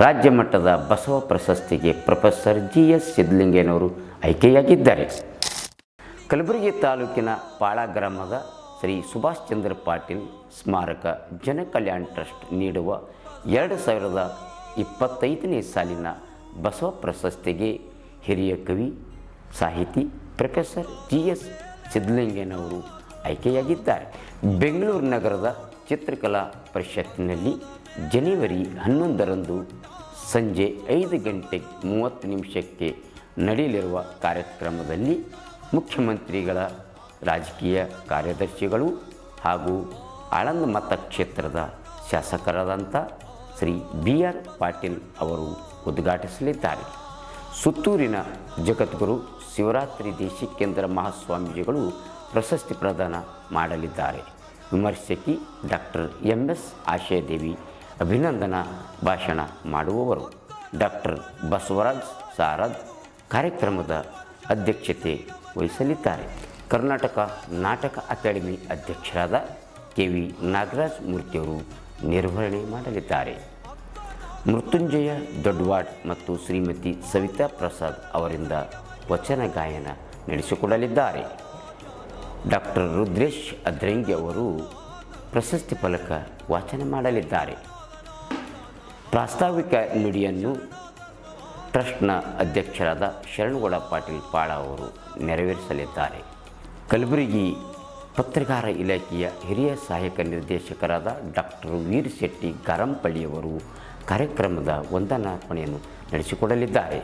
ರಾಜ್ಯ ಮಟ್ಟದ ಬಸವ ಪ್ರಶಸ್ತಿಗೆ ಪ್ರೊಫೆಸರ್ ಜಿ ಎಸ್ ಸಿದ್ದಲಿಂಗೇನವರು ಆಯ್ಕೆಯಾಗಿದ್ದಾರೆ. ಕಲಬುರಗಿ ತಾಲೂಕಿನ ಪಾಳ ಗ್ರಾಮದ ಶ್ರೀ ಸುಭಾಷ್ ಚಂದ್ರ ಪಾಟೀಲ್ ಸ್ಮಾರಕ ಜನಕಲ್ಯಾಣ ಟ್ರಸ್ಟ್ ನೀಡುವ ಎರಡು ಸಾವಿರದ ಇಪ್ಪತ್ತೈದನೇ ಸಾಲಿನ ಬಸವ ಪ್ರಶಸ್ತಿಗೆ ಹಿರಿಯ ಕವಿ, ಸಾಹಿತಿ ಪ್ರೊಫೆಸರ್ ಜಿ ಎಸ್ ಸಿದ್ದಲಿಂಗೇನವರು ಆಯ್ಕೆಯಾಗಿದ್ದಾರೆ. ಬೆಂಗಳೂರು ನಗರದ ಚಿತ್ರಕಲಾ ಪರಿಷತ್ತಿನಲ್ಲಿ ಜನವರಿ ಹನ್ನೊಂದರಂದು ಸಂಜೆ ಐದು ಗಂಟೆ ಮೂವತ್ತು ನಿಮಿಷಕ್ಕೆ ನಡೆಯಲಿರುವ ಕಾರ್ಯಕ್ರಮದಲ್ಲಿ ಮುಖ್ಯಮಂತ್ರಿಗಳ ರಾಜಕೀಯ ಕಾರ್ಯದರ್ಶಿಗಳು ಹಾಗೂ ಆಳಂದ ಮತಕ್ಷೇತ್ರದ ಶಾಸಕರಾದಂಥ ಶ್ರೀ ಬಿ ಆರ್ ಪಾಟೀಲ್ ಅವರು ಉದ್ಘಾಟಿಸಲಿದ್ದಾರೆ. ಸುತ್ತೂರಿನ ಜಗದ್ಗುರು ಶಿವರಾತ್ರಿ ದೇಶಿಕೇಂದ್ರ ಮಹಾಸ್ವಾಮೀಜಿಗಳು ಪ್ರಶಸ್ತಿ ಪ್ರದಾನ ಮಾಡಲಿದ್ದಾರೆ. ವಿಮರ್ಶಕಿ ಡಾಕ್ಟರ್ ಎಂ ಎಸ್ ಆಶಯದೇವಿ ಅಭಿನಂದನಾ ಭಾಷಣ ಮಾಡುವವರು. ಡಾಕ್ಟರ್ ಬಸವರಾಜ್ ಸಾರದ್ ಕಾರ್ಯಕ್ರಮದ ಅಧ್ಯಕ್ಷತೆ ವಹಿಸಲಿದ್ದಾರೆ. ಕರ್ನಾಟಕ ನಾಟಕ ಅಕಾಡೆಮಿ ಅಧ್ಯಕ್ಷರಾದ ಕೆ ವಿ ನಾಗರಾಜ್ ಮೂರ್ತಿಯವರು ನಿರ್ವಹಣೆ ಮಾಡಲಿದ್ದಾರೆ. ಮೃತ್ಯುಂಜಯ ದೊಡ್ವಾಡ್ ಮತ್ತು ಶ್ರೀಮತಿ ಸವಿತಾ ಪ್ರಸಾದ್ ಅವರಿಂದ ವಚನ ಗಾಯನ ನಡೆಸಿಕೊಡಲಿದ್ದಾರೆ. ಡಾಕ್ಟರ್ ರುದ್ರೇಶ್ ಅದ್ರಂಗಿ ಅವರು ಪ್ರಶಸ್ತಿ ಫಲಕ ವಾಚನ ಮಾಡಲಿದ್ದಾರೆ. ಪ್ರಾಸ್ತಾವಿಕ ನುಡಿಯನ್ನು ಟ್ರಸ್ಟ್ನ ಅಧ್ಯಕ್ಷರಾದ ಶರಣಗೌಡ ಪಾಟೀಲ್ ಪಾಳ ಅವರು ನೆರವೇರಿಸಲಿದ್ದಾರೆ. ಕಲಬುರಗಿ ಪತ್ರಕಾರ ಇಲಾಖೆಯ ಹಿರಿಯ ಸಹಾಯಕ ನಿರ್ದೇಶಕರಾದ ಡಾಕ್ಟರ್ ವೀರ್ ಶೆಟ್ಟಿ ಗಾರಂಪಳ್ಳಿಯವರು ಕಾರ್ಯಕ್ರಮದ ವಂದನಾರ್ಪಣೆಯನ್ನು ನಡೆಸಿಕೊಡಲಿದ್ದಾರೆ.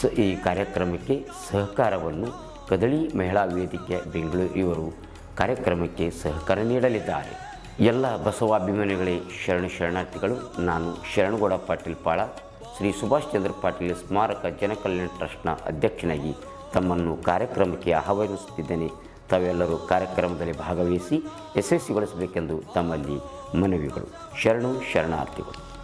ಸ ಈ ಕಾರ್ಯಕ್ರಮಕ್ಕೆ ಸಹಕಾರವನ್ನು ಕದಳಿ ಮಹಿಳಾ ವೇದಿಕೆ ಬೆಂಗಳೂರು ಇವರು ಕಾರ್ಯಕ್ರಮಕ್ಕೆ ಸಹಕಾರ ನೀಡಲಿದ್ದಾರೆ. ಎಲ್ಲ ಬಸವಾಭಿಮಾನಿಗಳೇ ಶರಣ ಶರಣಾರ್ಥಿಗಳು, ನಾನು ಶರಣಗೌಡ ಪಾಟೀಲ್ ಪಾಳ ಶ್ರೀ ಸುಭಾಷ್ ಚಂದ್ರ ಪಾಟೀಲ್ ಸ್ಮಾರಕ ಜನಕಲ್ಯಾಣ ಟ್ರಸ್ಟ್ನ ಅಧ್ಯಕ್ಷನಾಗಿ ತಮ್ಮನ್ನು ಕಾರ್ಯಕ್ರಮಕ್ಕೆ ಆಹ್ವಾನಿಸುತ್ತಿದ್ದೇನೆ. ತಾವೆಲ್ಲರೂ ಕಾರ್ಯಕ್ರಮದಲ್ಲಿ ಭಾಗವಹಿಸಿ ಯಶಸ್ವಿಗೊಳಿಸಬೇಕೆಂದು ತಮ್ಮಲ್ಲಿ ಮನವಿಗಳು. ಶರಣು ಶರಣಾರ್ಥಿಗಳು.